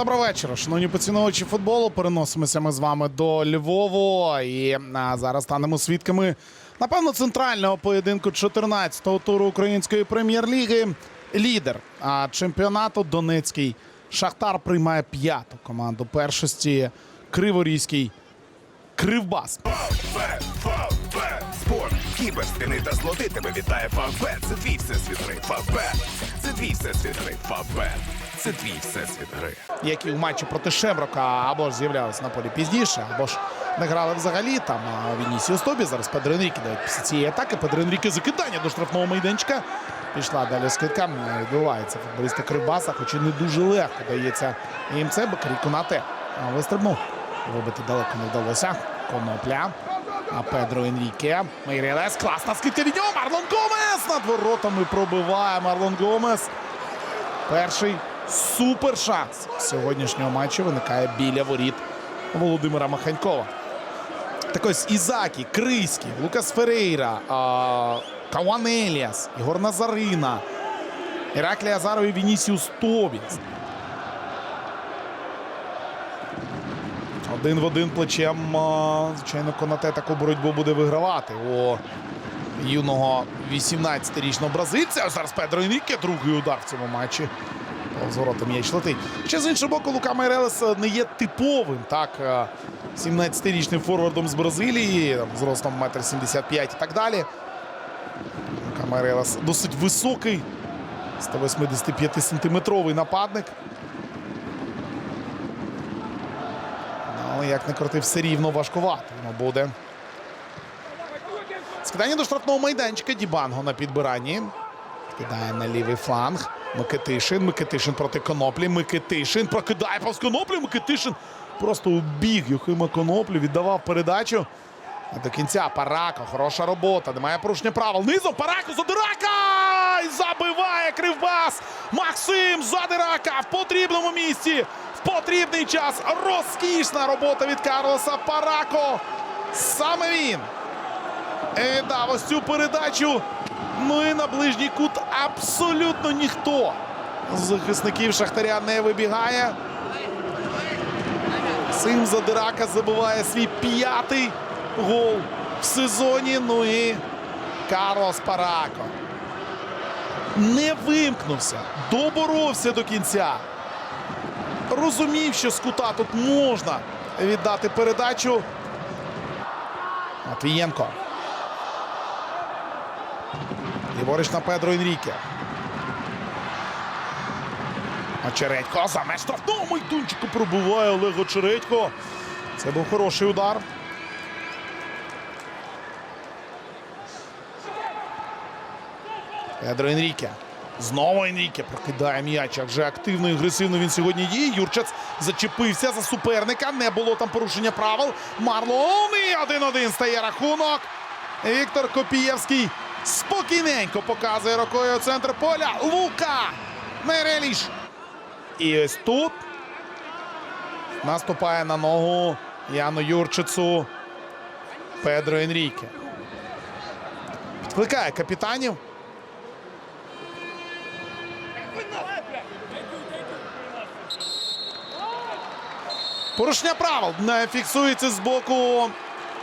Доброго вечора, шановні поціновувачі футболу. Переносимося ми з вами до Львову. І а, зараз станемо свідками, напевно, центрального поєдинку 14-го туру української прем'єр-ліги. Лідер а, чемпіонату Донецький Шахтар приймає п'яту команду першості Криворізький Кривбас. Спорт, кібер, стіни та злоти тебе вітає Фавбет. Це твій всесвіт гри. Фавбет. Це твій всесвіт гри. Фавбет. Це твій всесвіт гри. які в матчі проти Шемрока або ж з'являлися на полі пізніше, або ж не грали взагалі. Там Вінісіус Тобі, зараз Педро Енріке дають після цієї атаки. Педро Енріке закидання до штрафного майданчика. Пішла далі скидка. Не Відбувається футболісти Кривбаса, хоч і не дуже легко дається їм це. Бакарі Конате а, вистрибнув. Вибити далеко не вдалося. Конопля. А Педро Енріке. Мейрелес. Класна скидка від нього. Марлон Гомес над воротами пробиває Марлон Гомес. Перший супер шанс сьогоднішнього матчу виникає біля воріт Володимира Маханькова. Так ось Ізакі, Крийський, Лукас Ферейра, Кауан Еліас, Ігор Назарина, Іраклі Азаров і Вінісіус Тобіс. Один в один плечем, звичайно, Конате таку боротьбу буде вигравати. У юного 18-річного бразильця. Зараз Педро Енріке, другий удар в цьому матчі. З ворота м'яч летить. Ще з іншого боку, Лука Майрелес не є типовим. Так, е, 17-річним форвардом з Бразилії, там, зростом 1,75 м і так далі. Лука Майрелес досить високий, 185-сантиметровий нападник. Ну, Але як не крути, все рівно важкувато воно буде. Скидання до штрафного майданчика Дібанго на підбиранні. Кидає на лівий фланг. Микитишин. Микитишин проти коноплі. Микитишин прокидає повз коноплі. Микитишин просто убіг Юхима Коноплю, віддавав передачу. А До кінця Парако. Хороша робота. Немає порушення правил. Низом Парако Задирака! І забиває Кривбас. Максим Задирака в потрібному місці. В потрібний час. Розкішна робота від Карлоса Парако. Саме він віддав ось цю передачу. Ну і на ближній кут абсолютно ніхто з захисників Шахтаря не вибігає. Сим Задирака забиває свій п'ятий гол в сезоні. Ну і Карлос Парако. Не вимкнувся, доборовся до кінця. Розумів, що з кута тут можна віддати передачу. Матвієнко. Ліворуч на Педро Енріке. Очередько за меж штрафного майданчику пробиває Олег Очередько. Це був хороший удар. Педро Енріке. Знову Енріке прокидає м'яч. Як же активно і агресивно він сьогодні діє. Юрчац зачепився за суперника. Не було там порушення правил. Марлон і 1-1 стає рахунок. Віктор Копієвський спокійненько показує рукою центр поля. Лука Мереліш. І ось тут наступає на ногу Яну Юрчицу Педро Енріке. Підкликає капітанів. Порушення правил не фіксується з боку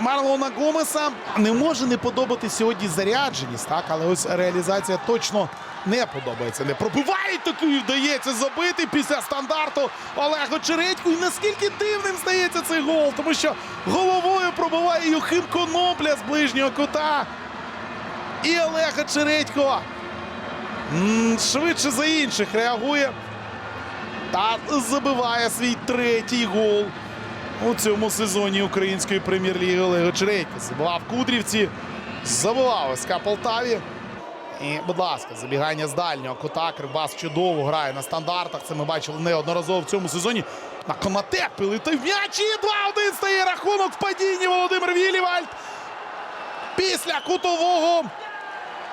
Марлона Гомеса. Не може не подобати сьогодні зарядженість, так, але ось реалізація точно не подобається. Не пробиває такий, вдається забити після стандарту Олегу Чередьку. І наскільки дивним стається цей гол, тому що головою пробиває Юхим Конопля з ближнього кута. І Олега Чередько швидше за інших реагує та забиває свій третій гол у цьому сезоні української прем'єр-ліги Олега Чередько. Забивав Кудрівці, забивав СК Полтаві. І, будь ласка, забігання з дальнього кута. Кривбас чудово грає на стандартах. Це ми бачили неодноразово в цьому сезоні. На Конате прилетив м'яч і 2-1 стає рахунок в падінні Володимир Вілівальд. Після кутового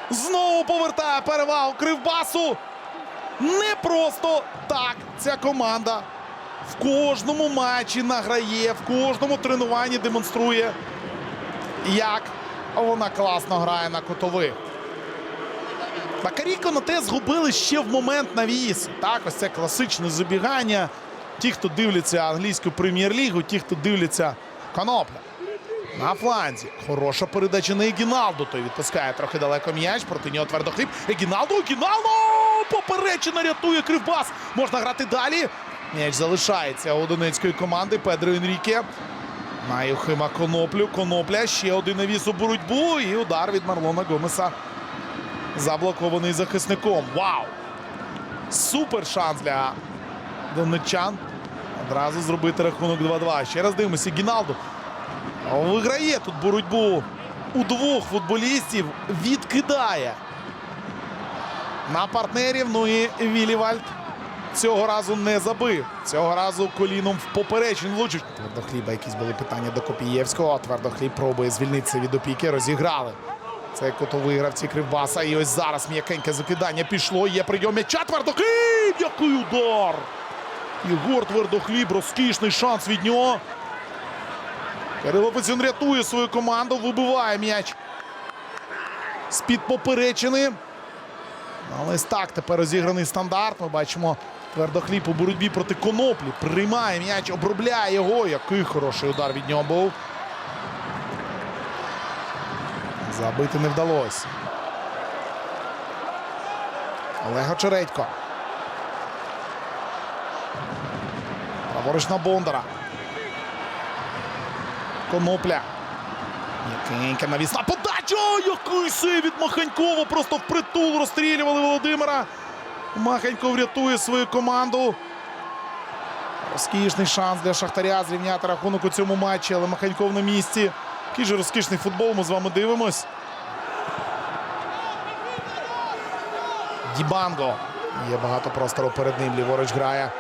знову повертає перевагу Кривбасу. Не просто так ця команда в кожному матчі награє, в кожному тренуванні демонструє, як вона класно грає на кутових. Бакарі Конате згубили ще в момент навісу. Так, ось це класичне забігання. ті, хто дивляться англійську прем'єр-лігу, ті, хто дивляться конопля. На фланзі. Хороша передача на Егіналду. Той відпускає трохи далеко м'яч. Проти нього твердохліб. Егіналду, Егіналду! Поперечина рятує Кривбас. Можна грати далі. М'яч залишається у донецької команди. Педро Енріке. На Юхима Коноплю. Конопля. Ще один навіс у боротьбу. І удар від Марлона Гомеса. Заблокований захисником. Вау! Супер шанс для донеччан. Одразу зробити рахунок 2-2. Ще раз дивимося. Гіналду. Виграє тут боротьбу у двох футболістів. Відкидає на партнерів. Ну і Вілівальд цього разу не забив. Цього разу коліном в поперечень влучить. Твердохліба якісь були питання до Копієвського. Твердохліб пробує звільнитися від опіки. Розіграли. Це котовий гравці Кривбаса. І ось зараз м'якеньке закидання пішло. Є прийом м'яча. Твердохліб! Який удар! Єгор Твердохліб. Розкішний шанс від нього. Кирило Пацюн рятує свою команду, вибиває м'яч з-під поперечини. Але так тепер розіграний стандарт. Ми бачимо твердохліб у боротьбі проти коноплі. Приймає м'яч, обробляє його. Який хороший удар від нього був. Забити не вдалося. Олег Очередько. Праворуч на Бондара. Конопля. М'якенька навісна подача! Який сейв від Маханькова! Просто впритул розстрілювали Володимира. Маханьков рятує свою команду. Розкішний шанс для Шахтаря зрівняти рахунок у цьому матчі, але Маханьков на місці. Який же розкішний футбол, ми з вами дивимось. Дібанго. Є багато простору перед ним. Ліворуч грає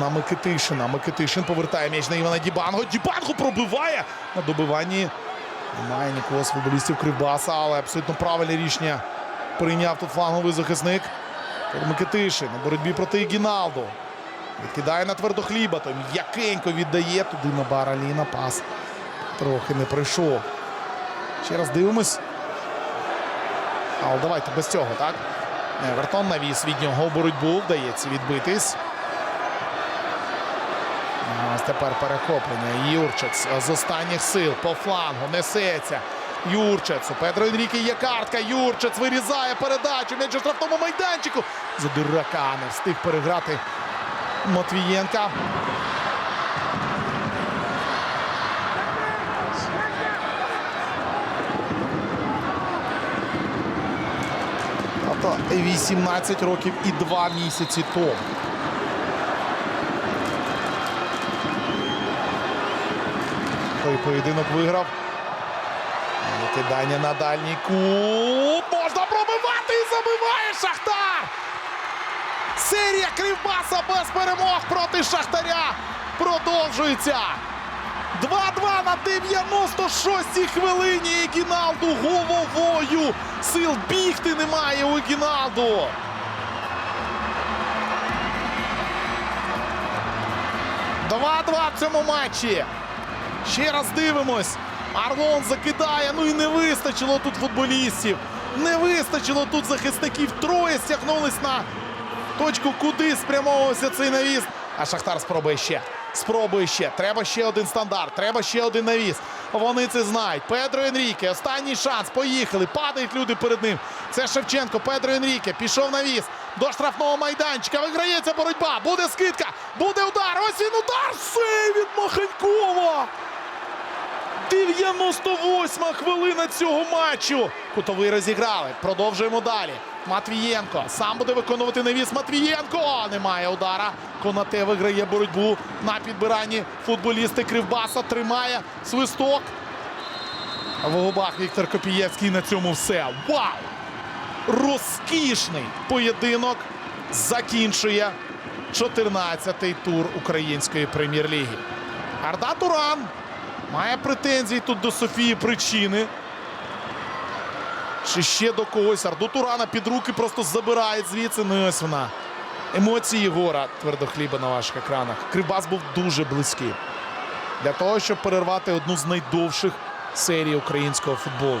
на Микитишина. Микитишин повертає м'яч на Івана Дібанго. Дібанго пробиває на добиванні. Немає нікого з футболістів Кривбаса, але абсолютно правильне рішення прийняв тут фланговий захисник. Микитишин у боротьбі проти Гіналду. Відкидає на твердохліба. Той м'якенько віддає туди на Бараліна. Пас трохи не прийшов. Ще раз дивимось. Але давайте без цього, так? Евертон навіс від нього боротьбу. Вдається відбитись. Ось тепер перехоплення. Юрчец з останніх сил по флангу несеться. Юрчец. У Петро Енріки є картка. Юрчец вирізає передачу. М'яч штрафному майданчику. Задирака не встиг переграти Матвієнка. Тобто 18 років і 2 місяці тому. Той поєдинок виграв. Кидання на дальній кут. Можна пробивати і забиває Шахтар. Серія Кривбаса без перемог проти Шахтаря продовжується. 2-2 на 96-й хвилині. Егіналду головою. Сил бігти немає у Егіналду. Два-два в цьому матчі. Ще раз дивимось. Арлон закидає. Ну і не вистачило тут футболістів. Не вистачило тут захисників. Троє стягнулись на точку, куди спрямовувався цей навіс. А Шахтар спробує ще. Спробує ще. Треба ще один стандарт. Треба ще один навіс. Вони це знають. Педро Енріке. Останній шанс. Поїхали. Падають люди перед ним. Це Шевченко. Педро Енріке. Пішов навіс. До штрафного майданчика. Виграється боротьба. Буде скидка. Буде удар. Ось він удар. Сейв від Маханькова. 98 хвилина цього матчу. Кутовий розіграли. Продовжуємо далі. Матвієнко сам буде виконувати навіс. Матвієнко немає удара. Конате виграє боротьбу на підбиранні. Футболісти Кривбаса тримає свисток. В губах Віктор Копієвський на цьому все. Вау! Розкішний поєдинок закінчує 14-й тур української прем'єр-ліги. Арда Туран Має претензії тут до Софії причини. Чи ще до когось. Арду Турана під руки просто забирає звідси. Ну і ось вона. Емоції Єгора твердохліба на ваших екранах. Крибас був дуже близький. Для того, щоб перервати одну з найдовших серій українського футболу.